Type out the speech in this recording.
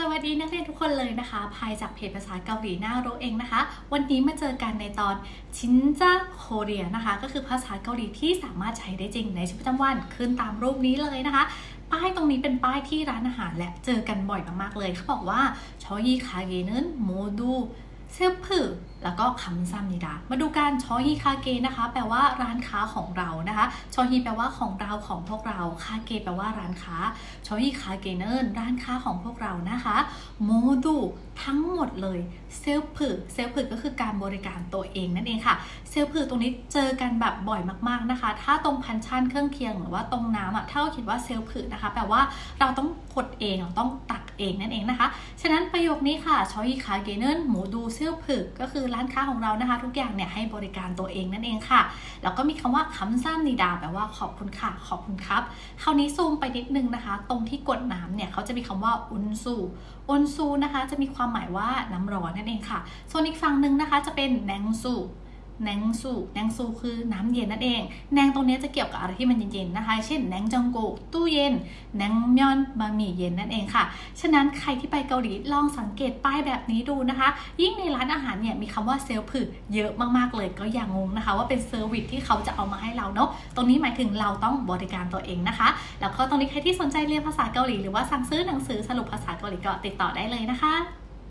สวัสดีนักเรียนทุกคนเลยนะคะ ภายจากเพจภาษาเกาหลีหน้าโรเองนะคะ วันนี้มาเจอกันในตอนชินจ้าโคเรียนะคะ ก็คือภาษาเกาหลีที่สามารถใช้ได้จริงในชีวิตประจำวันขึ้นตามรูปนี้เลยนะคะ ป้ายตรงนี้เป็นป้ายที่ร้านอาหารและเจอกันบ่อยมากๆเลย เขาบอกว่าชอยีคาเกนึนโมดู เซลพือแล้วก็คำซัมนิดา มาดูการชอฮีคาเกนะคะ แปลว่าร้านค้าของเรานะคะ ชอฮีแปลว่าของเราของพวกเรา คาเกแปลว่าร้านค้า ชอฮีคาเกเนินร้านค้าของพวกเรานะคะ โมดูทั้งหมดเลย เซลพือเซลพือก็คือการบริการตัวเองนั่นเองค่ะ เซลพือตรงนี้เจอกันแบบบ่อยมากๆนะคะ ถ้าตรงพันชั่นเครื่องเคียงหรือว่าตรงน้ำอะถ้าเราเขียนว่าเซลพือนะคะ แปลว่าเราต้องกดเองเราต้องตัก เองนั่นเองนะคะ ฉะนั้นประโยคนี้ค่ะชอยีคาเกเนนหมูดูเซลพืก็คือร้านค้าของเรานะคะ ทุกอย่างเนี่ยให้บริการตัวเองนั่นเองค่ะ แล้วก็มีคำว่าคำสั้นนิดาแปลว่าขอบคุณค่ะ ขอบคุณครับ คราวนี้ซูมไปนิดนึงนะคะ ตรงที่กดน้ำเนี่ยเขาจะมีคำว่าอุนซูอุนซูนะคะ จะมีความหมายว่าน้ำร้อนนั่นเองค่ะ ส่วนอีกฝั่งหนึ่งนะคะจะเป็นแนงซู แนงซูแนงซูคือน้ำเย็นนั่นเอง แนงตรงนี้จะเกี่ยวกับอะไรที่มันเย็นๆนะคะ เช่นแนงจังโกตู้เย็นแนงมยอนบะหมี่เย็นนั่นเองค่ะ ฉะนั้นใครที่ไปเกาหลีลองสังเกตป้ายแบบนี้ดูนะคะ ยิ่งในร้านอาหารเนี่ยมีคำว่าเซลล์ผึเยอะมากๆเลยก็อย่างงงนะคะ ว่าเป็นเซอร์วิสที่เขาจะเอามาให้เราเนาะ ตรงนี้หมายถึงเราต้องบริการตัวเองนะคะ แล้วก็ตรงนี้ใครที่สนใจเรียนภาษาเกาหลีหรือว่าสั่งซื้อหนังสือสรุปภาษาเกาหลีก็ติดต่อได้เลยนะคะ